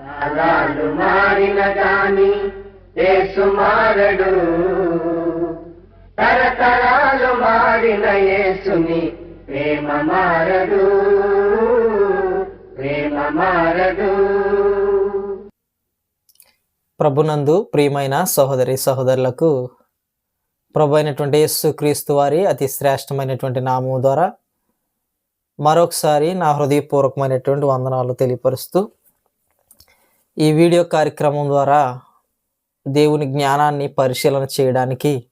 తాళాలు మారిన గాని యేసు మారడు. తరతరాలు మారిన యేసుని ప్రేమ మారడు ప్రేమ మారడు ప్రభునందు ప్రియమైన సహోదరి సహోదరులకు ప్రభు అయినటువంటి యేసు క్రీస్తు వారి అతి శ్రేష్టమైనటువంటి నామం ద్వారా మరొకసారి నా హృదయపూర్వకమైనటువంటి వందనాలు తెలియపరుస్తూ ఈ వీడియో కార్యక్రమం ద్వారా దేవుని జ్ఞానాన్ని పరిశీలన చేయడానికి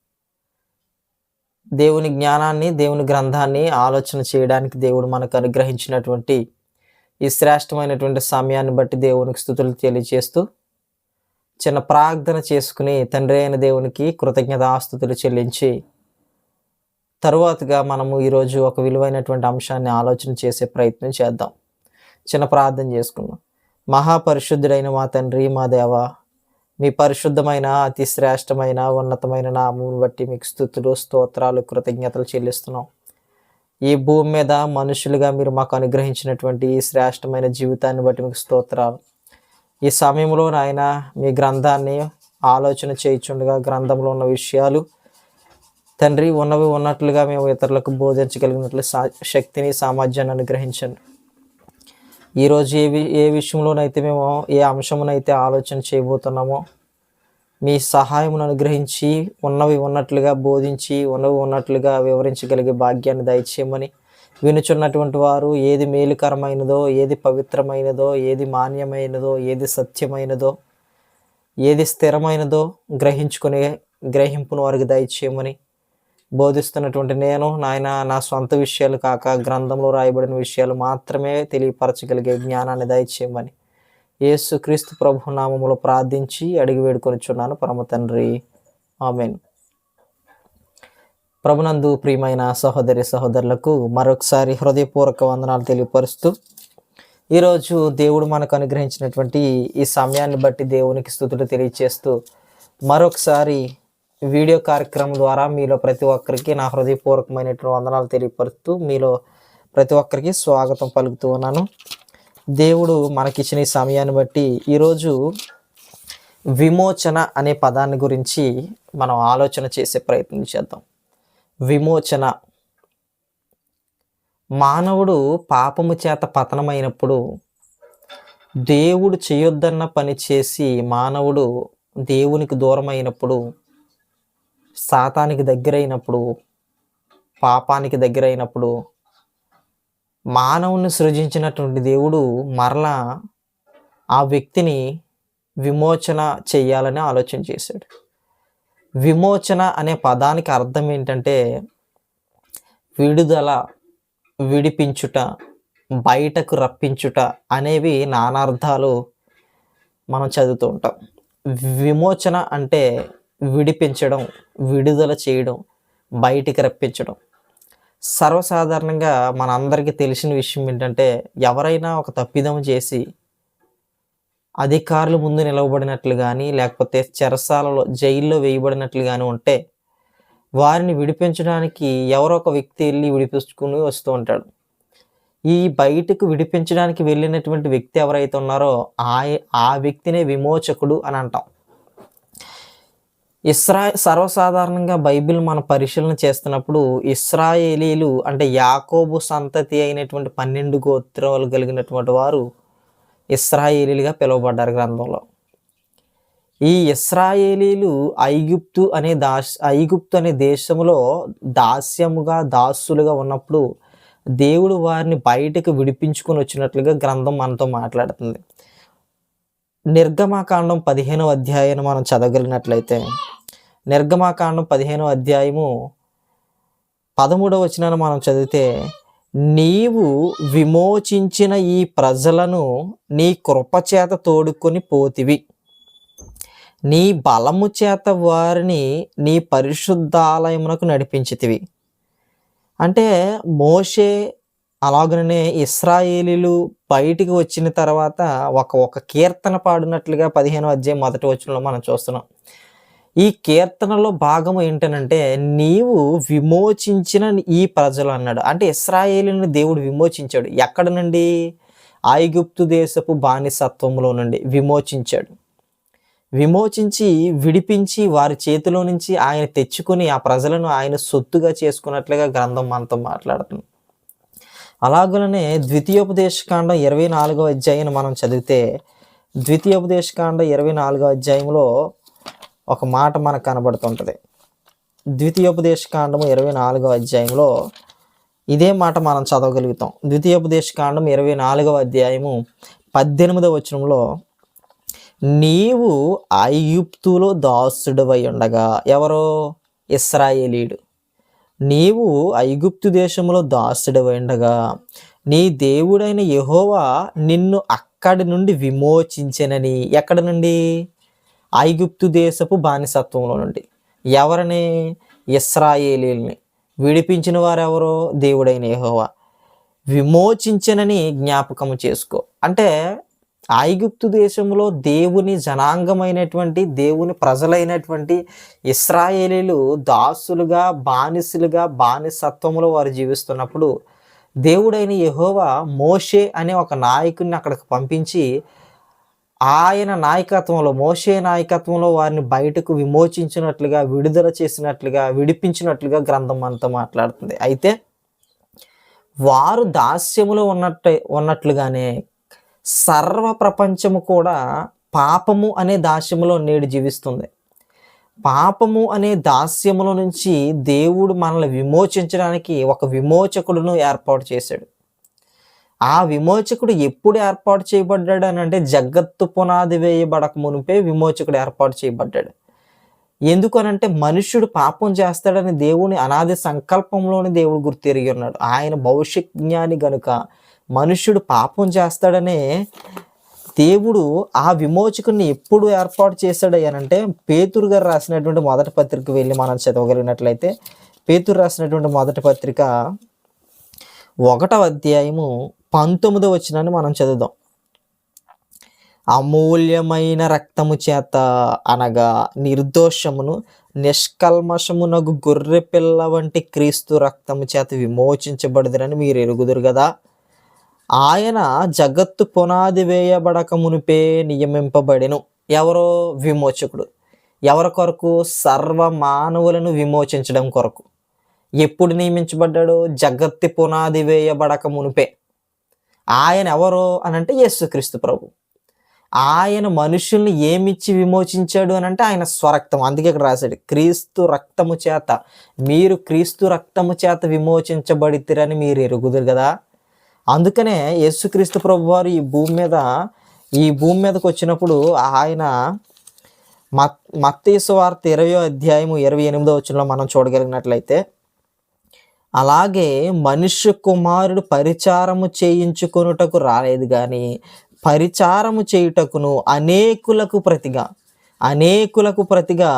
దేవుని జ్ఞానాన్ని దేవుని గ్రంథాన్ని ఆలోచన చేయడానికి దేవుడు మనకు అనుగ్రహించినటువంటి ఈ శ్రేష్టమైనటువంటి సమయాన్ని బట్టి దేవునికి స్థుతులు తెలియజేస్తూ చిన్న ప్రార్థన చేసుకుని తండ్రి అయిన దేవునికి కృతజ్ఞతాస్తుతులు చెల్లించి తరువాతగా మనము ఈరోజు ఒక విలువైనటువంటి అంశాన్ని ఆలోచన చేసే ప్రయత్నం చేద్దాం. చిన్న ప్రార్థన చేసుకుందాం. మహాపరిశుద్ధుడైన మా తండ్రి మా దేవ మీ పరిశుద్ధమైన అతి శ్రేష్టమైన ఉన్నతమైన నామం బట్టి మీకు స్థుతులు స్తోత్రాలు కృతజ్ఞతలు చెల్లిస్తున్నాం. ఈ భూమి మీద మనుషులుగా మీరు మాకు అనుగ్రహించినటువంటి ఈ శ్రేష్టమైన జీవితాన్ని బట్టి మీకు స్తోత్రాలు. ఈ సమయంలో నాయన మీ గ్రంథాన్ని ఆలోచన చేయించుండగా గ్రంథంలో ఉన్న విషయాలు తండ్రి ఉన్నవి ఉన్నట్లుగా మేము ఇతరులకు బోధించగలిగినట్లు సా శక్తిని సామర్థ్యాన్ని అనుగ్రహించండి. ఈరోజు ఏ వి ఏ విషయంలోనైతే మేము ఏ అంశమునైతే ఆలోచన చేయబోతున్నామో మీ సహాయమును అనుగ్రహించి ఉన్నవి ఉన్నట్లుగా బోధించి ఉన్నవి ఉన్నట్లుగా వివరించగలిగే భాగ్యాన్ని దయచేయమని వినుచున్నటువంటి వారు ఏది మేలుకరమైనదో ఏది పవిత్రమైనదో ఏది మాన్యమైనదో ఏది సత్యమైనదో ఏది స్థిరమైనదో గ్రహించుకునే గ్రహింపును వారికి దయచేయమని బోధిస్తున్నటువంటి నేను నాయన నా సొంత విషయాలు కాక గ్రంథంలో రాయబడిన విషయాలు మాత్రమే తెలియపరచగలిగే జ్ఞానాన్ని దయచేయమని యేసు క్రీస్తు ప్రభు నామములో ప్రార్థించి అడిగి వేడుకొనిచున్నాను. పరమ తండ్రి. ఆమెన్. ప్రభునందు ప్రియమైన సహోదరి సహోదరులకు మరొకసారి హృదయపూర్వక వందనాలు తెలియపరుస్తూ ఈరోజు దేవుడు మనకు అనుగ్రహించినటువంటి ఈ సమయాన్ని బట్టి దేవునికి స్థుతులు తెలియచేస్తూ మరొకసారి వీడియో కార్యక్రమం ద్వారా మీలో ప్రతి ఒక్కరికి నా హృదయపూర్వకమైనటువంటి వందనాలు తెలియపరుస్తూ మీలో ప్రతి ఒక్కరికి స్వాగతం పలుకుతూ ఉన్నాను. దేవుడు మనకిచ్చిన ఈ సమయాన్ని బట్టి ఈరోజు విమోచన అనే పదాన్ని గురించి మనం ఆలోచన చేసే ప్రయత్నం చేద్దాం. విమోచన. మానవుడు పాపము చేత పతనమైనప్పుడు దేవుడు చేయొద్దన్న పని చేసి మానవుడు దేవునికి దూరం అయినప్పుడు సాతానికి దగ్గరైనప్పుడు పాపానికి దగ్గరైనప్పుడు మానవుని సృజించినటువంటి దేవుడు మరలా ఆ వ్యక్తిని విమోచన చేయాలని ఆలోచన చేశాడు. విమోచన అనే పదానికి అర్థం ఏంటంటే విడుదల విడిపించుట బయటకు రప్పించుట అనేవి నానార్థాలు మనం చదువుతూ ఉంటాం. విమోచన అంటే విడిపించడం విడుదల చేయడం బయటికి రప్పించడం. సర్వసాధారణంగా మనందరికీ తెలిసిన విషయం ఏంటంటే ఎవరైనా ఒక తప్పిదం చేసి అధికారులు ముందు నిలవబడినట్లు కానీ లేకపోతే చెరసాలలో జైల్లో వేయబడినట్లు కానీ ఉంటే వారిని విడిపించడానికి ఎవరో ఒక వ్యక్తి వెళ్ళి విడిపించుకుని వస్తూ ఉంటాడు. ఈ బయటకు విడిపించడానికి వెళ్ళినటువంటి వ్యక్తి ఎవరైతే ఉన్నారో ఆ ఆ వ్యక్తినే విమోచకుడు అని అంటాం. ఇస్రా సర్వసాధారణంగా బైబిల్ మన పరిశీలన చేస్తున్నప్పుడు ఇస్రాయేలీలు అంటే యాకోబు సంతతి అయినటువంటి పన్నెండు గోత్రాలు కలిగినటువంటి వారు ఇస్రాయేలీలుగా పిలువబడ్డారు గ్రంథంలో. ఈ ఇస్రాయేలీలు ఐగుప్తు అనే దాస్ ఐగుప్తు అనే దేశంలో దాస్యముగా దాసులుగా ఉన్నప్పుడు దేవుడు వారిని బయటకు విడిపించుకొని వచ్చినట్లుగా గ్రంథం మనతో మాట్లాడుతుంది. నిర్గమాకాండం పదిహేనవ అధ్యాయాన్ని మనం చదవగలిగినట్లయితే నిర్గమాకాండం పదిహేనో అధ్యాయము పదమూడవ వచనాన్ని మనం చదివితే నీవు విమోచించిన ఈ ప్రజలను నీ కృపచేత తోడుకొని పోతివి. నీ బలము చేత వారిని నీ పరిశుద్ధాలయమునకు నడిపించితివి. అంటే మోషే అలాగనే ఇస్రాయేలీలు బయటికి వచ్చిన తర్వాత ఒక ఒక కీర్తన పాడినట్లుగా పదిహేను అధ్యాయం మొదటి వచనంలో మనం చూస్తున్నాం. ఈ కీర్తనలో భాగం ఏంటనంటే నీవు విమోచించిన ఈ ప్రజలు అన్నాడు. అంటే ఇస్రాయేలుని దేవుడు విమోచించాడు. ఎక్కడ నుండి? ఐగుప్తు దేశపు బానిసత్వంలో నుండి విమోచించాడు. విమోచించి విడిపించి వారి చేతిలో నుంచి ఆయన తెచ్చుకుని ఆ ప్రజలను ఆయన సొత్తుగా చేసుకున్నట్లుగా గ్రంథం మనతో మాట్లాడుతుంది. అలాగనే ద్వితీయోపదేశకాండం ఇరవై నాలుగో అధ్యాయం మనం చదివితే ద్వితీయోపదేశకాండ ఇరవై నాలుగో అధ్యాయంలో ఒక మాట మనకు కనబడుతుంటుంది. ద్వితీయోపదేశకాండము ఇరవై నాలుగో అధ్యాయంలో ఇదే మాట మనం చదవగలుగుతాం. ద్వితీయోపదేశకాండం ఇరవై నాలుగవ అధ్యాయము పద్దెనిమిదవ వచనంలో నీవు ఐగుప్తులో దాసుడవై ఉండగా ఎవరో? ఇస్రాయేలీడు నీవు ఐగుప్తు దేశంలో దాసుడవై ఉండగా నీ దేవుడైన యహోవా నిన్ను అక్కడి నుండి విమోచించెనని. ఎక్కడి నుండి? ఐగుప్తు దేశపు బానిసత్వంలో నుండి. ఎవరిని? ఇస్రాయేలీల్ని. విడిపించిన వారెవరో? దేవుడైన యహోవా. విమోచించనని జ్ఞాపకము చేసుకో. అంటే ఐగుప్తు దేశంలో దేవుని జనాంగమైనటువంటి దేవుని ప్రజలైనటువంటి ఇస్రాయేలీలు దాసులుగా బానిసలుగా బానిసత్వంలో వారు జీవిస్తున్నప్పుడు దేవుడైన యహోవా మోషే అనే ఒక నాయకుడిని అక్కడికి పంపించి ఆయన నాయకత్వంలో మోషే నాయకత్వంలో వారిని బయటకు విమోచించినట్లుగా విడుదల చేసినట్లుగా విడిపించినట్లుగా గ్రంథం అంతా మాట్లాడుతుంది. అయితే వారు దాస్యములో ఉన్నట్టు ఉన్నట్లుగానే సర్వ ప్రపంచము కూడా పాపము అనే దాస్యములో నేడు జీవిస్తుంది. పాపము అనే దాస్యముల నుంచి దేవుడు మనల్ని విమోచించడానికి ఒక విమోచకుడును ఏర్పాటు చేశాడు. ఆ విమోచకుడు ఎప్పుడు ఏర్పాటు చేయబడ్డాడు అని అంటే జగత్తు పునాది వేయబడక మునిపే విమోచకుడు ఏర్పాటు చేయబడ్డాడు. ఎందుకనంటే మనుష్యుడు పాపం చేస్తాడని దేవుని అనాది సంకల్పంలోని దేవుడు గుర్తెరిగి ఉన్నాడు. ఆయన భవిష్య జ్ఞాని గనుక మనుష్యుడు పాపం చేస్తాడనే దేవుడు ఆ విమోచకుని ఎప్పుడు ఏర్పాటు చేశాడు పేతురు గారు రాసినటువంటి మొదటి పత్రిక వెళ్ళి మనం చదవగలిగినట్లయితే పేతురు రాసినటువంటి మొదటి పత్రిక ఒకటవ అధ్యాయము పంతొమ్మిదో వచ్చినాన్ని మనం చదువుదాం. అమూల్యమైన రక్తము చేత అనగా నిర్దోషమును నిష్కల్మషమునగు గొర్రె పిల్ల వంటి క్రీస్తు రక్తము చేత విమోచించబడదురని మీరు ఎరుగుదురు కదా ఆయన జగత్తు పునాది వేయబడక మునిపే నియమింపబడెను. ఎవరో విమోచకుడు. ఎవరి కొరకు? సర్వ మానవులను విమోచించడం కొరకు. ఎప్పుడు నియమించబడ్డాడు? జగత్తి పునాది వేయబడక మునిపే. ఆయన ఎవరు అని అంటే యేసుక్రీస్తు ప్రభు. ఆయన మనుషుల్ని ఏమిచ్చి విమోచించాడు అని అంటే ఆయన స్వరక్తం. అందుకే ఇక్కడ రాశాడు క్రీస్తు రక్తము చేత మీరు క్రీస్తు రక్తము చేత విమోచించబడితిరని మీరు ఎరుగుదురు కదా? అందుకనే యేసుక్రీస్తు ప్రభు వారు ఈ భూమి మీద ఈ భూమి మీదకి వచ్చినప్పుడు ఆయన మత్ మత్తీసు వార్త ఇరవై అధ్యాయము ఇరవై ఎనిమిదో వచ్చినలో మనం చూడగలిగినట్లయితే అలాగే మనుష్య కుమారుడు పరిచారము చేయించుకొనుటకు రాలేదు కానీ పరిచారము చేయుటకును అనేకులకు ప్రతిగా అనేకులకు ప్రతిగా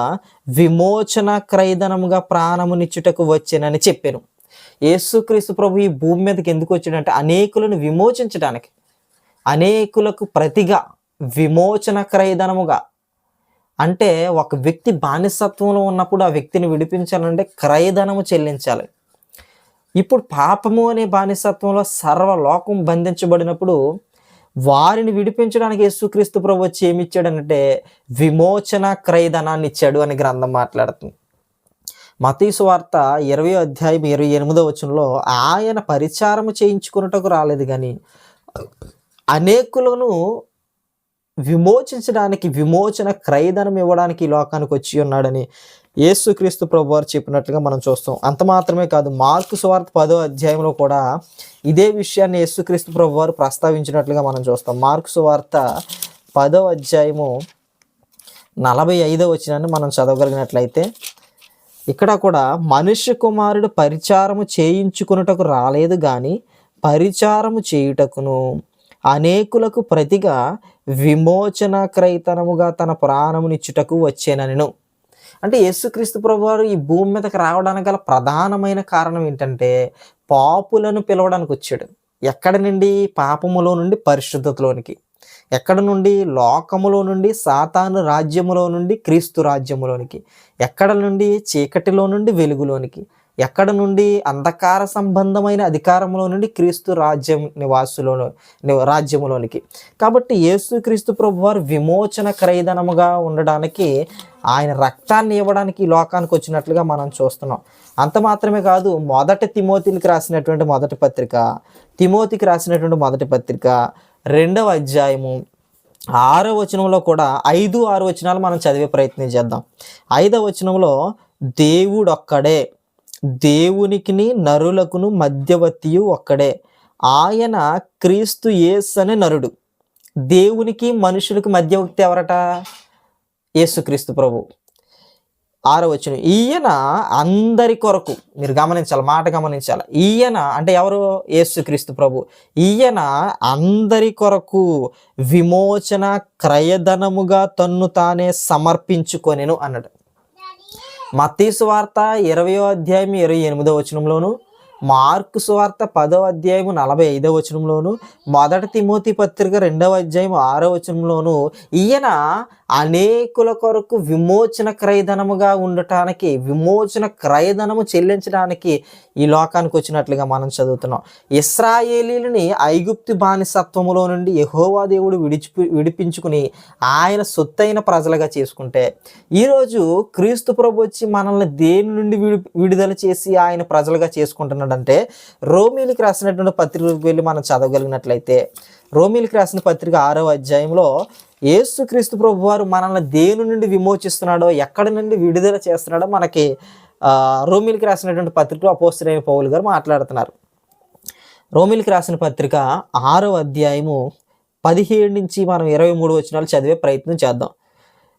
విమోచన క్రైదనముగా ప్రాణమునిచ్చుటకు వచ్చానని చెప్పాను. యేసుక్రీస్తు ప్రభు ఈ భూమి మీదకి ఎందుకు వచ్చాడంటే అనేకులను విమోచించడానికి అనేకులకు ప్రతిగా విమోచన క్రయధనముగా అంటే ఒక వ్యక్తి బానిసత్వంలో ఉన్నప్పుడు ఆ వ్యక్తిని విడిపించాలంటే క్రయధనము చెల్లించాలి. ఇప్పుడు పాపము అనే బానిసత్వంలో సర్వలోకం బంధించబడినప్పుడు వారిని విడిపించడానికి యేసుక్రీస్తు ప్రభు వచ్చి ఏమి ఇచ్చాడనంటే విమోచన క్రయధనాన్ని ఇచ్చాడు అని గ్రంథం మాట్లాడుతుంది. మతీసు వార్త ఇరవై అధ్యాయం ఇరవై ఎనిమిదో వచనంలో ఆయన పరిచారము చేయించుకున్నటకు రాలేదు కానీ అనేకులను విమోచించడానికి విమోచన క్రయధనం ఇవ్వడానికి ఈ లోకానికి వచ్చి ఉన్నాడని యేసుక్రీస్తు ప్రభు వారు చెప్పినట్లుగా మనం చూస్తాం. అంత మాత్రమే కాదు మార్కు సువార్త పదో అధ్యాయంలో కూడా ఇదే విషయాన్ని యేసుక్రీస్తు ప్రభు వారు ప్రస్తావించినట్లుగా మనం చూస్తాం. మార్కు సువార్త పదో అధ్యాయము నలభై ఐదో వచ్చినాన్ని మనం చదవగలిగినట్లయితే ఇక్కడ కూడా మనుష్య కుమారుడు పరిచారము చేయించుకున్నటకు రాలేదు కానీ పరిచారము చేయుటకును అనేకులకు ప్రతిగా విమోచన క్రైతనముగా తన ప్రాణమునిచ్చుటకు వచ్చేనను అంటే యేసుక్రీస్తు ప్రభువారు ఈ భూమి మీదకి రావడానికి గల ప్రధానమైన కారణం ఏంటంటే పాపులను పిలవడానికి వచ్చాడు. ఎక్కడ నుండి? పాపములో నుండి పరిశుద్ధతలోనికి. ఎక్కడ నుండి? లోకములో నుండి సాతాను రాజ్యములో నుండి క్రీస్తు రాజ్యములోనికి. ఎక్కడ నుండి? చీకటిలో నుండి వెలుగులోనికి. ఎక్కడ నుండి అంధకార సంబంధమైన అధికారంలో నుండి క్రీస్తు రాజ్యం నివాసులో రాజ్యములోనికి. కాబట్టి యేసు క్రీస్తు ప్రభు వారు విమోచన క్రయధనముగా ఉండడానికి ఆయన రక్తాన్ని ఇవ్వడానికి ఈ లోకానికి వచ్చినట్లుగా మనం చూస్తున్నాం. అంత మాత్రమే కాదు మొదటి తిమోతికి రాసినటువంటి మొదటి పత్రిక తిమోతికి రాసినటువంటి మొదటి పత్రిక రెండవ అధ్యాయము ఆరో వచనంలో కూడా ఐదు ఆరు వచనాలు మనం చదివే ప్రయత్నం చేద్దాం. ఐదవ వచనంలో దేవుడొక్కడే దేవునికిని నరులకును మధ్యవర్తియు ఒక్కడే. ఆయన క్రీస్తు యేసు అనే నరుడు. దేవునికి మనుషులకు మధ్యవర్తి ఎవరట? యేసుక్రీస్తు ప్రభు. ఆరో వచ్చిన ఈయన అందరి కొరకు మీరు గమనించాలి మాట గమనించాలి. ఈయన అంటే ఎవరు? యేసుక్రీస్తు ప్రభు. ఈయన అందరి కొరకు విమోచన క్రయధనముగా తన్ను తానే సమర్పించుకొనెను అన్నాడు. మతీసు వార్త ఇరవయో అధ్యాయం ఇరవై ఎనిమిదో వచనంలోను మార్కు సువార్త పదో అధ్యాయము నలభై ఐదో వచనంలోను మొదటి తిమోతి పత్రిక రెండవ అధ్యాయం ఆరో వచనంలోను ఈయన అనేకుల కొరకు విమోచన క్రయధనముగా ఉండటానికి విమోచన క్రయధనము చెల్లించడానికి ఈ లోకానికి వచ్చినట్లుగా మనం చదువుతున్నాం. ఇస్రాయేలీలని ఐగుప్తి బానిసత్వములో నుండి యహోవా దేవుడు విడిచి విడిపించుకుని ఆయన సొత్తైన ప్రజలుగా చేసుకుంటే ఈరోజు క్రీస్తు ప్రభు వచ్చి మనల్ని దేని నుండి విడి విడుదల చేసి ఆయన ప్రజలుగా చేసుకుంటున్నాడంటే రోమిలికి రాసినటువంటి పత్రికలకు వెళ్ళి మనం చదవగలిగినట్లయితే రోమిలికి రాసిన పత్రిక ఆరో అధ్యాయంలో ఏసుక్రీస్తు ప్రభు వారు మనల్ని దేని నుండి విమోచిస్తున్నాడో ఎక్కడి నుండి విడుదల చేస్తున్నాడో మనకి రోమిల్కి రాసినటువంటి పత్రికలో అపోస్తులైన పౌలు గారు మాట్లాడుతున్నారు. రోమిల్కి రాసిన పత్రిక ఆరో అధ్యాయము పదిహేడు నుంచి మనం ఇరవై మూడు వచనాలు చదివే ప్రయత్నం చేద్దాం.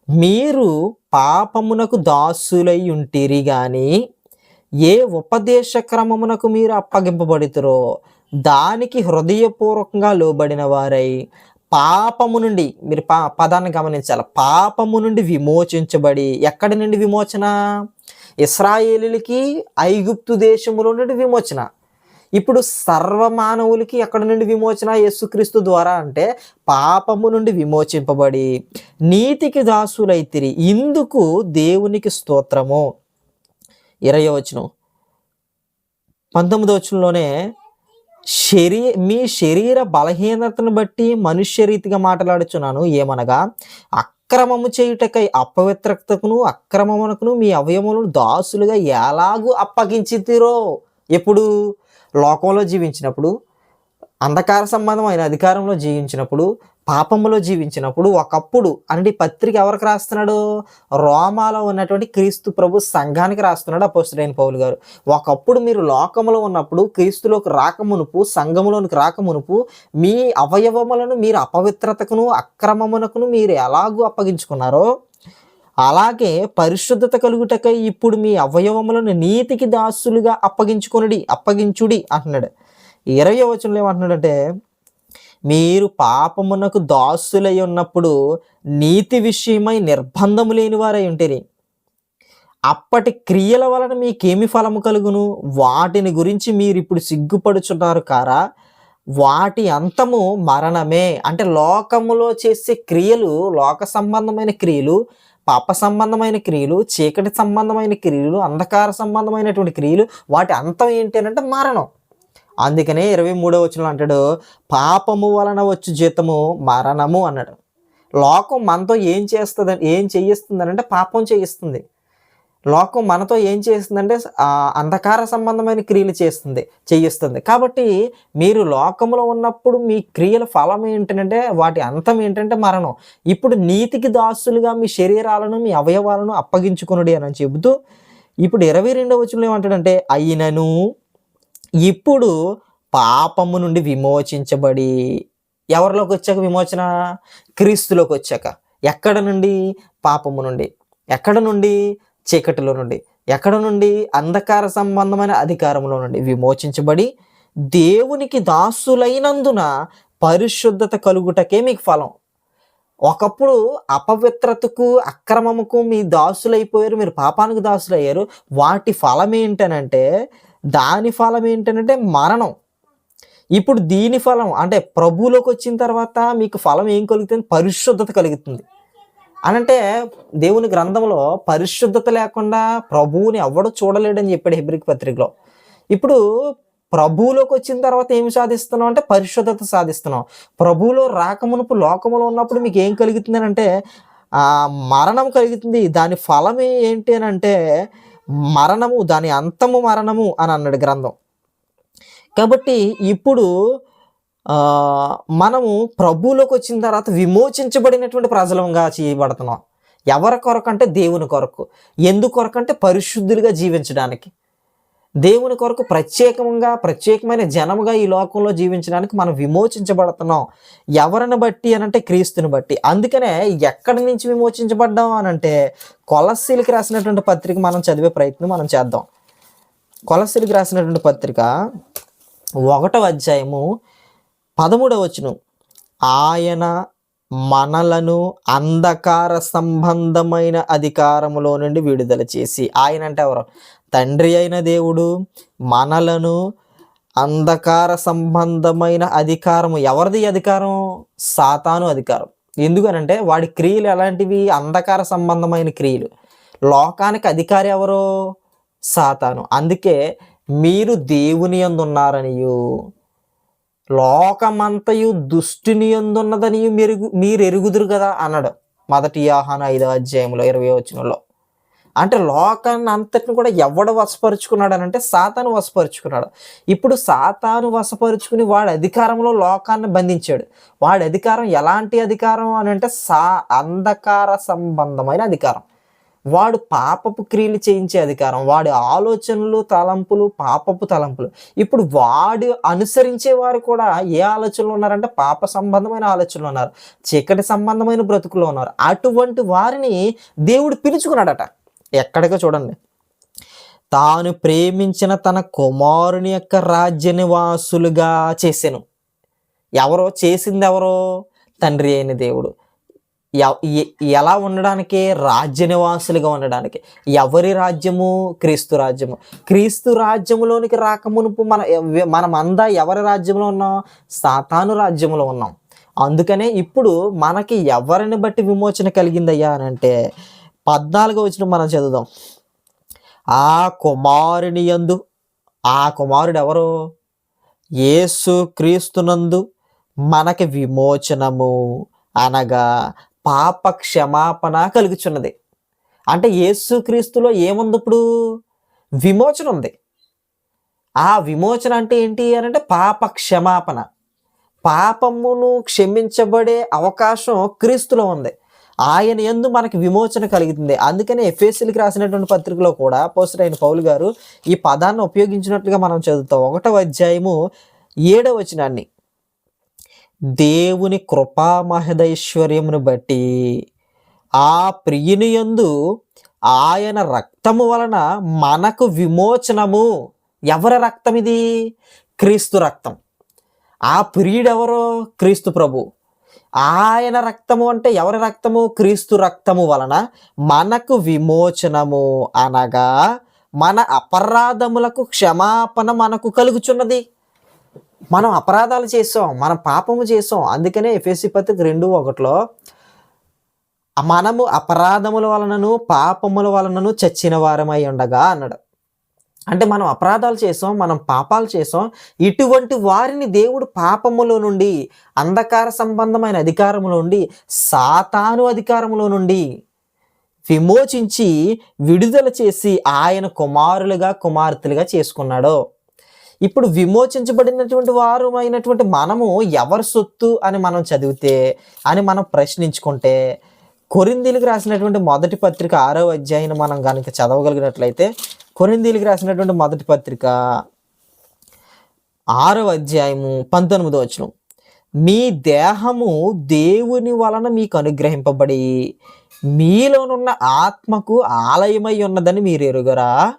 మీరు పాపమునకు దాసులై ఉంటిరి కానీ ఏ ఉపదేశ క్రమమునకు మీరు అప్పగింపబడుతురో దానికి హృదయపూర్వకంగా లోబడిన వారై పాపము నుండి మీరు పా పదాన్ని గమనించాలి. పాపము నుండి విమోచించబడి ఎక్కడి నుండి విమోచన? ఇస్రాయేలీలకి ఐగుప్తు దేశములో నుండి విమోచన. ఇప్పుడు సర్వమానవులకి ఎక్కడి నుండి విమోచన? యేసుక్రీస్తు ద్వారా అంటే పాపము నుండి విమోచింపబడి నీతికి దాసులైతిరి. ఇందుకు దేవునికి స్తోత్రము. ఇరవై వచనం. పంతొమ్మిది వచనంలోనే శరీ మీ శరీర బలహీనతను బట్టి మనుష్య రీతిగా మాట్లాడుచున్నాను. ఏమనగా అక్రమము చేయుటకై అపవిత్రతకును అక్రమమునకును మీ అవయములను దాసులుగా ఎలాగూ అప్పగించితిరో ఎప్పుడు? లోకంలో జీవించినప్పుడు అంధకార సంబంధమైన అధికారంలో జీవించినప్పుడు పాపములో జీవించినప్పుడు ఒకప్పుడు అంటే ఈ పత్రిక ఎవరికి రాస్తున్నాడు? రోమాలో ఉన్నటువంటి క్రీస్తు ప్రభు సంఘానికి రాస్తున్నాడు అపోస్తుడైన పౌలు గారు. ఒకప్పుడు మీరు లోకములో ఉన్నప్పుడు క్రీస్తులోకి రాకమునుపు సంఘములోనికి రాకమునుపు మీ అవయవములను మీరు అపవిత్రతకును అక్రమమునకును మీరు ఎలాగూ అప్పగించుకున్నారో అలాగే పరిశుద్ధత కలుగుటకై ఇప్పుడు మీ అవయవములను నీతికి దాసులుగా అప్పగించుకొనుడి అప్పగించుడి అంటున్నాడు. ఇరవై వచనంలో ఏమంటున్నాడంటే మీరు పాపమునకు దాసులై ఉన్నప్పుడు నీతి విషయమై నిర్బంధము లేని వారై ఉంటేరి. అప్పటి క్రియల వలన మీకేమి ఫలము కలుగును? వాటిని గురించి మీరు ఇప్పుడు సిగ్గుపడుచున్నారు కారా? వాటి అంతము మరణమే. అంటే లోకములో చేసే క్రియలు లోక సంబంధమైన క్రియలు పాప సంబంధమైన క్రియలు చీకటి సంబంధమైన క్రియలు అంధకార సంబంధమైనటువంటి క్రియలు వాటి అంతం ఏంటి అని అంటే మరణం. అందుకనే ఇరవై మూడో వచనంలో అంటాడు పాపము వలన వచ్చు జీతము మరణము అన్నాడు. లోకం మనతో ఏం చేస్తుంది ఏం చేయిస్తుంది అంటే పాపం చేయిస్తుంది. లోకం మనతో ఏం చేస్తుందంటే అంధకార సంబంధమైన క్రియలు చేస్తుంది చేయిస్తుంది. కాబట్టి మీరు లోకంలో ఉన్నప్పుడు మీ క్రియల ఫలం ఏంటంటే వాటి అంతం ఏంటంటే మరణం. ఇప్పుడు నీతికి దాసులుగా మీ శరీరాలను మీ అవయవాలను అప్పగించుకునుడి అని చెబుతూ ఇప్పుడు ఇరవై రెండవ వచనంలో ఏమంటాడంటే అయినను ఇప్పుడు పాపము నుండి విమోచించబడి ఎవరిలోకి వచ్చాక విమోచన? క్రీస్తులోకి వచ్చాక. ఎక్కడ నుండి? పాపము నుండి. ఎక్కడ నుండి? చీకటిలో నుండి. ఎక్కడ నుండి? అంధకార సంబంధమైన అధికారంలో నుండి విమోచించబడి దేవునికి దాసులైనందున పరిశుద్ధత కలుగుటకే మీకు ఫలం. ఒకప్పుడు అపవిత్రతకు అక్రమముకు మీ దాసులైపోయారు మీరు పాపానికి దాసులయ్యారు. వాటి ఫలం ఏంటనంటే దాని ఫలం ఏంటంటే మరణం. ఇప్పుడు దీని ఫలం అంటే ప్రభువులోకి వచ్చిన తర్వాత మీకు ఫలం ఏం కలుగుతుంది? పరిశుద్ధత కలుగుతుంది. అనంటే దేవుని గ్రంథంలో పరిశుద్ధత లేకుండా ప్రభువుని ఎవడు చూడలేడని చెప్పాడు హెబ్రిక్ పత్రికలో. ఇప్పుడు ప్రభువులోకి వచ్చిన తర్వాత ఏమి సాధిస్తున్నాం అంటే పరిశుద్ధత సాధిస్తున్నాం ప్రభువులో రాకమునుపు లోకములో ఉన్నప్పుడు మీకు ఏం కలుగుతుంది అని అంటే మరణం కలుగుతుంది. దాని ఫలం ఏంటి అని అంటే మరణము దాని అంతము మరణము అని అన్నాడు గ్రంథం. కాబట్టి ఇప్పుడు మనము ప్రభువులోకి వచ్చిన తర్వాత విమోచించబడినటువంటి ప్రజలంగా చేయబడుతున్నాం. ఎవరి కొరకు అంటే దేవుని కొరకు. ఎందు కొరకు అంటే పరిశుద్ధులుగా జీవించడానికి. దేవుని కొరకు ప్రత్యేకంగా ప్రత్యేకమైన జనముగా ఈ లోకంలో జీవించడానికి మనం విమోచించబడుతున్నాం. ఎవరిని బట్టి అని అంటే క్రీస్తుని బట్టి. అందుకనే ఎక్కడి నుంచి విమోచించబడ్డాం అనంటే అంటే కొలస్సీలకి రాసినటువంటి పత్రిక మనం చదివే ప్రయత్నం మనం చేద్దాం. కొలస్సీలకి రాసినటువంటి పత్రిక ఒకటో అధ్యాయము పదమూడవ వచనం. ఆయన మనలను అంధకార సంబంధమైన అధికారములో నుండి విడుదల చేసి ఆయన అంటే ఎవరు? తండ్రి అయిన దేవుడు మనలను అంధకార సంబంధమైన అధికారము ఎవరిది అధికారం? సాతాను అధికారం. ఎందుకనంటే వాడి క్రియలు ఎలాంటివి? అంధకార సంబంధమైన క్రియలు. లోకానికి అధికారి ఎవరు? సాతాను. అందుకే మీరు దేవుని ఎందున్నారనియు లోకమంతయు దుష్టిని ఎందున్నదని మీరు మీరు ఎరుగుదురు కదా అన్నాడు మొదటి యాహాన ఐదో అధ్యాయంలో ఇరవై వచనంలో. అంటే లోకాన్ని అంతటిని కూడా ఎవడు వశపరుచుకున్నాడు అని అంటే సాతాను వశపరుచుకున్నాడు. ఇప్పుడు సాతాను వశపరుచుకుని వాడి అధికారంలో లోకాన్ని బంధించాడు. వాడి అధికారం ఎలాంటి అధికారం అని అంటే సా అంధకార సంబంధమైన అధికారం. వాడు పాపపు క్రియలు చేయించే అధికారం వాడి ఆలోచనలు తలంపులు పాపపు తలంపులు. ఇప్పుడు వాడు అనుసరించే వారు కూడా ఏ ఆలోచనలు ఉన్నారంటే పాప సంబంధమైన ఆలోచనలు ఉన్నారు చీకటి సంబంధమైన బ్రతుకులో ఉన్నారు. అటువంటి వారిని దేవుడు పిలుచుకున్నాడట. ఎక్కడికో చూడండి. తాను ప్రేమించిన తన కుమారుని యొక్క రాజ్య నివాసులుగా చేశాను ఎవరో చేసింది ఎవరో తండ్రి అయిన దేవుడు. ఎ- ఎలా ఉండడానికి? రాజ్య నివాసులుగా ఉండడానికి. ఎవరి రాజ్యము? క్రీస్తు రాజ్యము. క్రీస్తు రాజ్యములోనికి రాకమునుపు మన మనం అందా ఎవరి రాజ్యంలో ఉన్నాం? సాతాను రాజ్యంలో ఉన్నాం. అందుకనే ఇప్పుడు మనకి ఎవరిని బట్టి విమోచన కలిగిందయ్యా అని అంటే పద్నాలుగో వచ్చిన మనం చదువుదాం. ఆ కుమారుని యందు ఆ కుమారుడు ఎవరు? యేసు క్రీస్తునందు మనకి విమోచనము అనగా పాప క్షమాపణ కలుగుచున్నది. అంటే యేసు క్రీస్తులో ఏముంది ఇప్పుడు? విమోచన ఉంది. ఆ విమోచన అంటే ఏంటి అని అంటే పాప క్షమాపణ. పాపమును క్షమించబడే అవకాశం క్రీస్తులో ఉంది. ఆయన ఎందు మనకి విమోచన కలుగుతుంది అందుకనే ఎఫ్ఎస్సీలకి రాసినటువంటి పత్రికలో కూడా పోస్టర్ అయిన పౌలు గారు ఈ పదాన్ని ఉపయోగించినట్లుగా మనం చదువుతాం. ఒకటవ అధ్యాయము ఏడవ వచనాన్ని. దేవుని కృపా మహదైశ్వర్యమును బట్టి ఆ ప్రియుని యందు ఆయన రక్తము వలన మనకు విమోచనము. ఎవరి రక్తం ఇది? క్రీస్తు రక్తం. ఆ ప్రియుడెవరో? క్రీస్తు ప్రభు. ఆయన రక్తము అంటే ఎవరి రక్తము? క్రీస్తు రక్తము వలన మనకు విమోచనము అనగా మన అపరాధములకు క్షమాపణ మనకు కలుగుచున్నది. మనం అపరాధాలు చేసాం మనం పాపము చేసాం. అందుకనే ఎఫ్ఎస్సి పత్రిక రెండు ఒకటిలో మనము అపరాధముల వలనను పాపముల వలనను చచ్చిన వారమై ఉండగా అన్నాడు. అంటే మనం అపరాధాలు చేసాం మనం పాపాలు చేసాం ఇటువంటి వారిని దేవుడు పాపములో నుండి అంధకార సంబంధమైన అధికారములో నుండి సాతాను అధికారములో నుండి విమోచించి విడుదల చేసి ఆయన కుమారులుగా కుమార్తెలుగా చేసుకున్నాడు. ఇప్పుడు విమోచించబడినటువంటి వారు అయినటువంటి మనము ఎవరి సొత్తు అని మనం చదివితే అని మనం ప్రశ్నించుకుంటే కొరిందీలకు రాసినటువంటి మొదటి పత్రిక ఆరో అధ్యాయం మనం కనుక చదవగలిగినట్లయితే కొరిందీలకు రాసినటువంటి మొదటి పత్రిక ఆరవ అధ్యాయము పంతొమ్మిదో వచ్చిన మీ దేహము దేవుని వలన మీకు అనుగ్రహింపబడి మీలోనున్న ఆత్మకు ఆలయమై ఉన్నదని మీరు ఎరుగరా?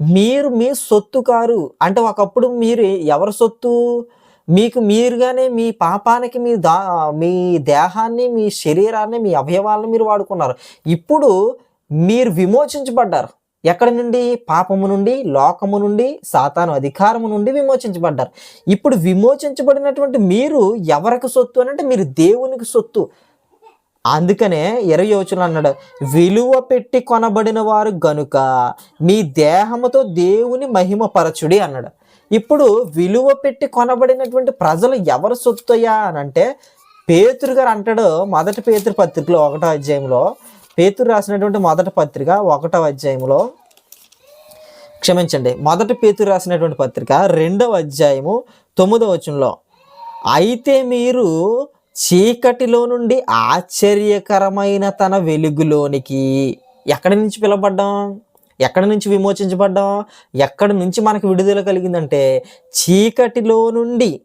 మీరు మీ సొత్తు కారు. అంటే ఒకప్పుడు మీరు ఎవరి సొత్తు? మీకు మీరుగానే మీ పాపానికి మీ దా మీ దేహాన్ని మీ శరీరాన్ని మీ అవయవాలను మీరు వాడుకున్నారు. ఇప్పుడు మీరు విమోచించబడ్డారు. ఎక్కడి నుండి? పాపము నుండి లోకము నుండి సాతాను అధికారము నుండి విమోచించబడ్డారు. ఇప్పుడు విమోచించబడినటువంటి మీరు ఎవరికి సొత్తు అని అంటే మీరు దేవునికి సొత్తు. అందుకనే ఇరవై యోచనలు అన్నాడు విలువ పెట్టి కొనబడిన వారు గనుక మీ దేహముతో దేవుని మహిమపరచుడి అన్నాడు. ఇప్పుడు విలువ పెట్టి కొనబడినటువంటి ప్రజలు ఎవరు సొత్తయ్యా అని అంటే పేతురు గారు అంటాడు మొదటి పేతురు పత్రికలో ఒకటో అధ్యాయంలో పేతురు రాసినటువంటి మొదటి పత్రిక ఒకటవ అధ్యాయంలో క్షమించండి. మొదటి పేతురు రాసినటువంటి పత్రిక రెండవ అధ్యాయము తొమ్మిదవ వచనంలో అయితే మీరు చీకటిలో నుండి ఆశ్చర్యకరమైన తన వెలుగులోనికి ఎక్కడి నుంచి పిలవబడ్డాం? ఎక్కడి నుంచి విమోచించబడ్డాం? ఎక్కడి నుంచి మనకు విడుదల కలిగిందంటే చీకటిలో నుండి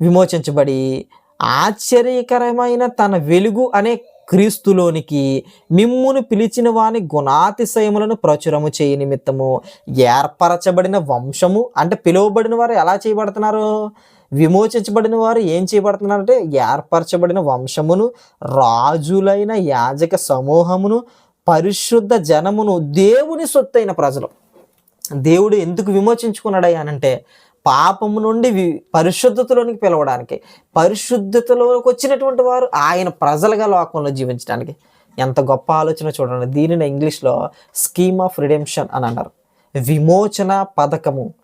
విమోచించబడి ఆశ్చర్యకరమైన తన వెలుగు అనే క్రీస్తులోనికి మిమ్మును పిలిచిన వాని గుణాతిశయములను ప్రచురము చేయ నిమిత్తము. ఏర్పరచబడిన వంశము అంటే పిలువబడిన వారు ఎలా చేయబడుతున్నారు? విమోచించబడిన వారు ఏం చేయబడుతున్నారంటే ఏర్పరచబడిన వంశమును రాజులైన యాజక సమూహమును పరిశుద్ధ జనమును దేవుని సొత్తైన ప్రజలు. దేవుడు ఎందుకు విమోచించుకున్నాడయ్యానంటే అంటే పాపము నుండి వి పరిశుద్ధతలోనికి పిలవడానికి పరిశుద్ధతలోకి వచ్చినటువంటి వారు ఆయన ప్రజలుగా లోకంలో జీవించడానికి. ఎంత గొప్ప ఆలోచన చూడండి. దీనిని ఇంగ్లీష్లో స్కీమ్ ఆఫ్ రిడెంప్షన్ అని అన్నారు. విమోచన పథకము.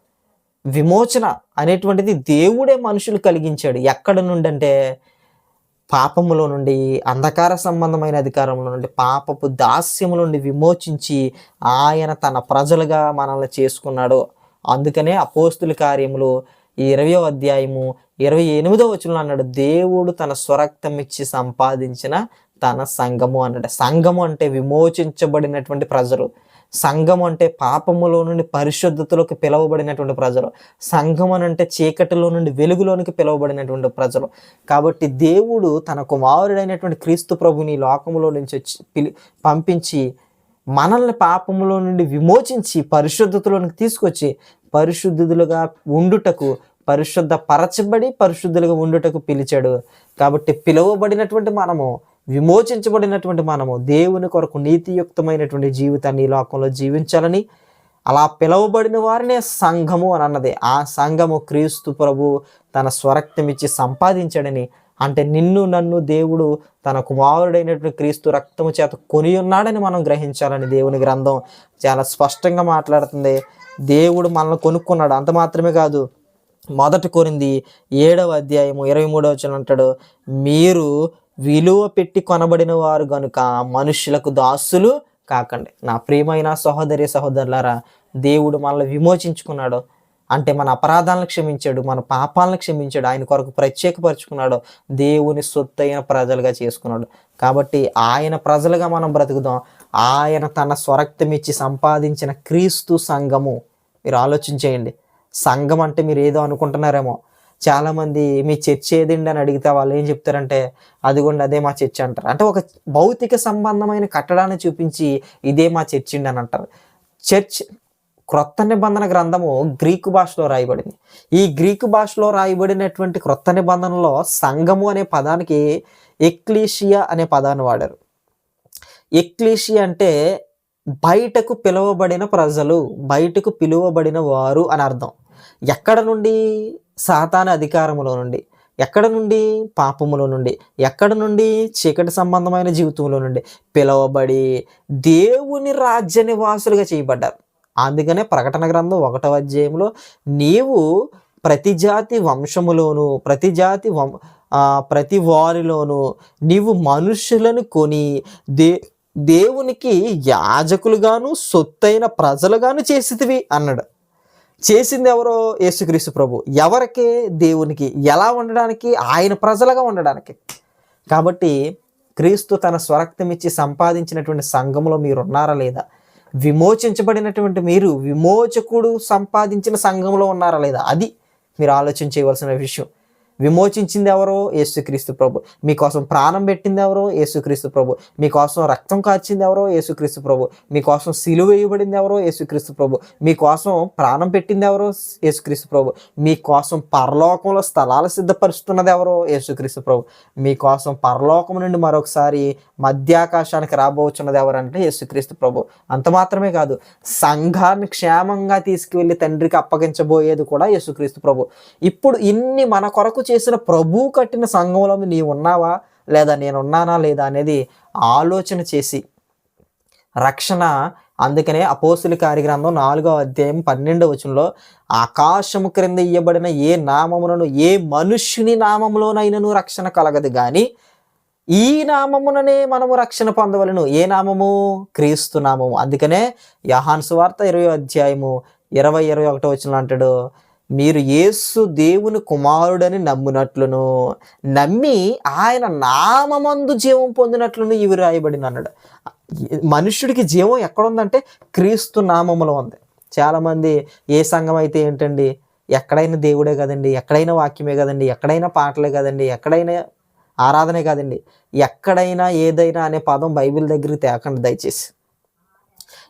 విమోచన అనేటువంటిది దేవుడే మనుషులు కలిగించాడు. ఎక్కడ నుండి అంటే పాపములో నుండి అంధకార సంబంధమైన అధికారంలో నుండి పాపపు దాస్యము నుండి విమోచించి ఆయన తన ప్రజలుగా మనల్ని చేసుకున్నాడు. అందుకనే అపోస్తుల కార్యములు ఈ ఇరవయో అధ్యాయము ఇరవై ఎనిమిదో వచనంలో అన్నాడు దేవుడు తన స్వరక్తం ఇచ్చి సంపాదించిన తన సంఘము అన్నాడు. సంఘము అంటే విమోచించబడినటువంటి ప్రజలు. సంఘం అంటే పాపములో నుండి పరిశుద్ధతలోకి పిలువబడినటువంటి ప్రజలు. సంఘం అని అంటే చీకటిలో నుండి వెలుగులోనికి పిలువబడినటువంటి ప్రజలు. కాబట్టి దేవుడు తన కుమారుడైనటువంటి క్రీస్తు ప్రభుని లోకములో నుంచి వచ్చి పిలి పంపించి మనల్ని పాపములో నుండి విమోచించి పరిశుద్ధతలోనికి తీసుకొచ్చి పరిశుద్ధులుగా ఉండుటకు పరిశుద్ధ పరచబడి పరిశుద్ధులుగా ఉండుటకు పిలిచాడు. కాబట్టి పిలువబడినటువంటి మనము విమోచించబడినటువంటి మనము దేవుని కొరకు నీతియుక్తమైనటువంటి జీవితాన్ని ఈ లోకంలో జీవించాలని అలా పిలువబడిన వారినే సంఘము అని అన్నది. ఆ సంఘము క్రీస్తు ప్రభు తన స్వరక్తం ఇచ్చి సంపాదించాడని అంటే నిన్ను నన్ను దేవుడు తన కుమారుడైనటువంటి క్రీస్తు రక్తము చేత కొని ఉన్నాడని మనం గ్రహించాలని దేవుని గ్రంథం చాలా స్పష్టంగా మాట్లాడుతుంది. దేవుడు మనల్ని కొనుక్కున్నాడు. అంత మాత్రమే కాదు మొదటి కోరింది ఏడవ అధ్యాయము ఇరవై మూడవ వచనం అంటాడు మీరు విలువ పెట్టి కొనబడిన వారు గనుక మనుషులకు దాసులు కాకండి. నా ప్రియమైన సహోదరి సహోదరులారా దేవుడు మనల్ని విమోచించుకున్నాడు. అంటే మన అపరాధాలను క్షమించాడు మన పాపాలను క్షమించాడు ఆయన కొరకు ప్రత్యేకపరుచుకున్నాడు దేవుని సొత్తైన ప్రజలుగా చేసుకున్నాడు. కాబట్టి ఆయన ప్రజలుగా మనం బ్రతుకుదాం. ఆయన తన స్వరక్తం ఇచ్చి సంపాదించిన క్రీస్తు సంఘము మీరు ఆలోచించేయండి సంఘం అంటే మీరు ఏదో అనుకుంటున్నారేమో. చాలామంది మీ చర్చ్ ఏదండి అని అడిగితే వాళ్ళు ఏం చెప్తారంటే అదిగోండి అదే మా చర్చ్ అంటారు. అంటే ఒక భౌతిక సంబంధమైన కట్టడాన్ని చూపించి ఇదే మా చర్చ్ అండి అని అంటారు. చర్చ్ క్రొత్త నిబంధన గ్రంథము గ్రీకు భాషలో రాయబడింది. ఈ గ్రీకు భాషలో రాయబడినటువంటి క్రొత్త నిబంధనలో సంఘము అనే పదానికి ఎక్లీషియా అనే పదాన్ని వాడారు. ఎక్లీషియా అంటే బయటకు పిలువబడిన ప్రజలు బయటకు పిలువబడిన వారు అని అర్థం. ఎక్కడ నుండి? సాతాన అధికారములో నుండి. ఎక్కడ నుండి? పాపములో నుండి. ఎక్కడ నుండి? చీకటి సంబంధమైన జీవితంలో నుండి. పిలువబడి దేవుని రాజ్య నివాసులుగా చేయబడ్డారు. అందుకనే ప్రకటన గ్రంథం ఒకటవ అధ్యాయంలో నీవు ప్రతి జాతి వంశములోను ప్రతి జాతి వం ప్రతి వారిలోను నీవు మనుషులను కొని దే దేవునికి యాజకులుగాను సొత్తైన ప్రజలుగాను చేసితివి అన్నాడు. చేసింది ఎవరో యేసుక్రీస్తు ప్రభు. ఎవరికి? దేవునికి. ఎలా ఉండడానికి? ఆయన ప్రజలుగా ఉండడానికి. కాబట్టి క్రీస్తు తన స్వరక్తం ఇచ్చి సంపాదించినటువంటి సంఘంలో మీరు ఉన్నారా లేదా? విమోచించబడినటువంటి మీరు విమోచకుడు సంపాదించిన సంఘంలో ఉన్నారా లేదా? అది మీరు ఆలోచన చేయవలసిన విషయం. విమోచించింది ఎవరో యేసుక్రీస్తు ప్రభు. మీకోసం ప్రాణం పెట్టింది ఎవరో యేసుక్రీస్తు ప్రభు. మీకోసం రక్తం కార్చింది ఎవరో యేసుక్రీస్తు ప్రభు. మీకోసం సిలువ వేయబడింది ఎవరో యేసుక్రీస్తు ప్రభు. మీకోసం ప్రాణం పెట్టింది ఎవరో యేసుక్రీస్తు ప్రభు. మీకోసం పరలోకంలో స్థలాలు సిద్ధపరుస్తున్నది ఎవరో యేసుక్రీస్తు ప్రభు. మీకోసం పరలోకం నుండి మరొకసారి మధ్యాకాశానికి రాబోచున్నది ఎవరంటే యేసుక్రీస్తు ప్రభు. అంత మాత్రమే కాదు సంఘాన్ని క్షేమంగా తీసుకువెళ్ళి తండ్రికి అప్పగించబోయేది కూడా యేసుక్రీస్తు ప్రభు. ఇప్పుడు ఇన్ని మన కొరకు చేసిన ప్రభు కట్టిన సంఘంలో నీవు ఉన్నావా? లేదా నేను ఉన్నానా లేదా అనేది ఆలోచన చేసి రక్షణ అందుకనే అపోస్తుల కార్యగ్రంథం నాలుగో అధ్యాయం పన్నెండవ వచనంలో ఆకాశము క్రింద ఇయ్యబడిన ఏ నామములను ఏ మనుష్యుని నామములోనైనను రక్షణ కలగదు కానీ ఈ నామముననే మనము రక్షణ పొందవలను. ఏ నామము? క్రీస్తు నామము. అందుకనే యహాన్ సువార్త ఇరవై అధ్యాయము ఇరవై ఇరవై ఒకటో వచ్చిన అంటాడు మీరు యేసు దేవుని కుమారుడని నమ్మునట్లును నమ్మి ఆయన నామమందు జీవం పొందినట్లును ఇవి రాయబడిన అన్నాడు. మనుష్యుడికి జీవం ఎక్కడుందంటే క్రీస్తు నామములో ఉంది. చాలామంది ఏ సంఘం అయితే ఏంటండి ఎక్కడైనా దేవుడే కదండి ఎక్కడైనా వాక్యమే కదండి ఎక్కడైనా పాటలే కదండి ఎక్కడైనా ఆరాధనే కాదండి ఎక్కడైనా ఏదైనా అనే పదం బైబిల్ దగ్గరికి తేకండి దయచేసి.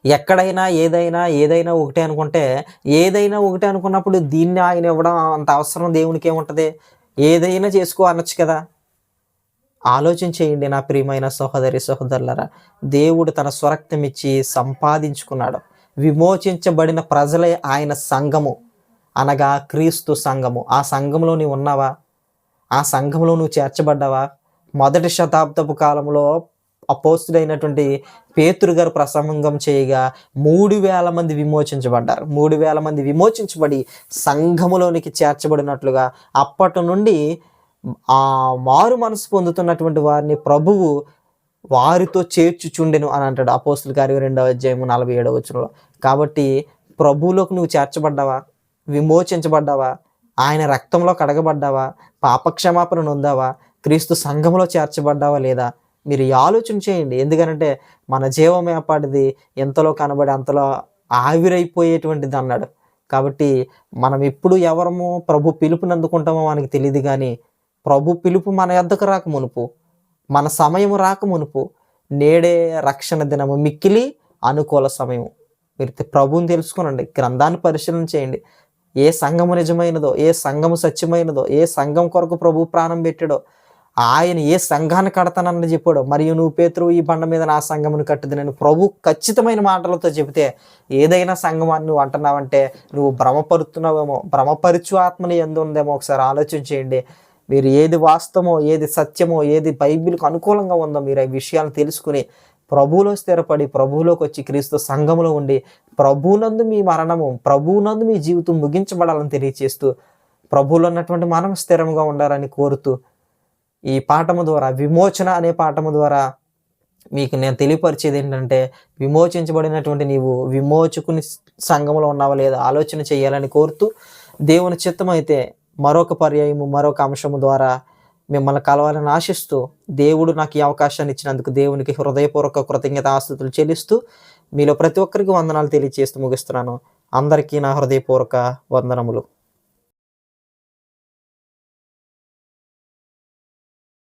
ఎక్కడైనా ఏదైనా ఏదైనా ఒకటే అనుకుంటే ఏదైనా ఒకటే అనుకున్నప్పుడు దీన్ని ఆయన ఇవ్వడం అంత అవసరం దేవునికి ఏముంటుంది? ఏదైనా చేసుకో అనొచ్చు కదా. ఆలోచన చేయండి నా ప్రియమైన సహోదరి సహోదరులరా. దేవుడు తన స్వరక్తం ఇచ్చి సంపాదించుకున్నాడు. విమోచించబడిన ప్రజలే ఆయన సంఘము. అనగా క్రీస్తు సంఘము. ఆ సంఘంలో నీవు ఉన్నావా? ఆ సంఘంలో నువ్వు చేర్చబడ్డావా? మొదటి శతాబ్దపు కాలంలో అపోస్తుడైనటువంటి పేతురు గారు ప్రసంగం చేయగా మూడు వేల మంది విమోచించబడ్డారు. మూడు వేల మంది విమోచించబడి సంఘములోనికి చేర్చబడినట్లుగా అప్పటి నుండి ఆ మారు మనసు పొందుతున్నటువంటి వారిని ప్రభువు వారితో చేర్చుచుండెను అని అంటాడు అపోస్తుల గారి రెండవ అధ్యాయము నలభై ఏడవ వచనంలో. కాబట్టి ప్రభువులోకి నువ్వు చేర్చబడ్డావా? విమోచించబడ్డావా? ఆయన రక్తంలో కడగబడ్డావా? పాపక్షమాపణ నొందావా? క్రీస్తు సంఘంలో చేర్చబడ్డావా లేదా? మీరు ఈ ఆలోచన చేయండి. ఎందుకనంటే మన జీవం ఏపాటిది ఎంతలో కనబడి అంతలో ఆవిరైపోయేటువంటిది అన్నాడు. కాబట్టి మనం ఎప్పుడు ఎవరమో ప్రభు పిలుపుని అందుకుంటామో మనకి తెలియదు కానీ ప్రభు పిలుపు మన ఎద్దకు రాక మునుపు మన సమయం రాక మునుపు నేడే రక్షణ దినము మిక్కిలి అనుకూల సమయం. మీరు ప్రభువుని తెలుసుకోనండి గ్రంథాన్ని పరిశీలన చేయండి. ఏ సంఘము నిజమైనదో ఏ సంఘము సత్యమైనదో ఏ సంఘం కొరకు ప్రభు ప్రాణం పెట్టాడో ఆయన ఏ సంఘాన్ని కడతానని చెప్పాడు మరియు నువ్వు పేతురు ఈ బండ మీద నా సంఘమును కట్టుది నేను ప్రభు ఖచ్చితమైన మాటలతో చెబితే ఏదైనా సంఘం అని నువ్వు అంటున్నావంటే నువ్వు భ్రమపరుతున్నావేమో భ్రమపరుచు ఆత్మని ఎందు ఉందేమో ఒకసారి ఆలోచన చేయండి. మీరు ఏది వాస్తవమో ఏది సత్యమో ఏది బైబిల్కు అనుకూలంగా ఉందో మీరు ఈ విషయాలను తెలుసుకుని ప్రభువులో స్థిరపడి ప్రభువులోకి వచ్చి క్రీస్తు సంఘములో ఉండి ప్రభువునందు మీ మరణము ప్రభువునందు మీ జీవితం ముగించబడాలని తెలియచేస్తూ ప్రభువులో ఉన్నటువంటి మనం స్థిరంగా ఉండాలని కోరుతూ ఈ పాఠము ద్వారా విమోచన అనే పాఠము ద్వారా మీకు నేను తెలియపరిచేది ఏంటంటే విమోచించబడినటువంటి నీవు విమోచకుని సంఘంలో ఉన్నావా లేదా ఆలోచన చేయాలని కోరుతూ దేవుని చిత్తం అయితే మరొక పర్యాయము మరొక అంశము ద్వారా మిమ్మల్ని కలవాలని ఆశిస్తూ దేవుడు నాకు ఈ అవకాశాన్ని ఇచ్చినందుకు దేవునికి హృదయపూర్వక కృతజ్ఞత ఆస్తుతులు చెల్లిస్తూ మీలో ప్రతి ఒక్కరికి వందనాలు తెలియజేస్తూ ముగిస్తున్నాను. అందరికీ నా హృదయపూర్వక వందనములు.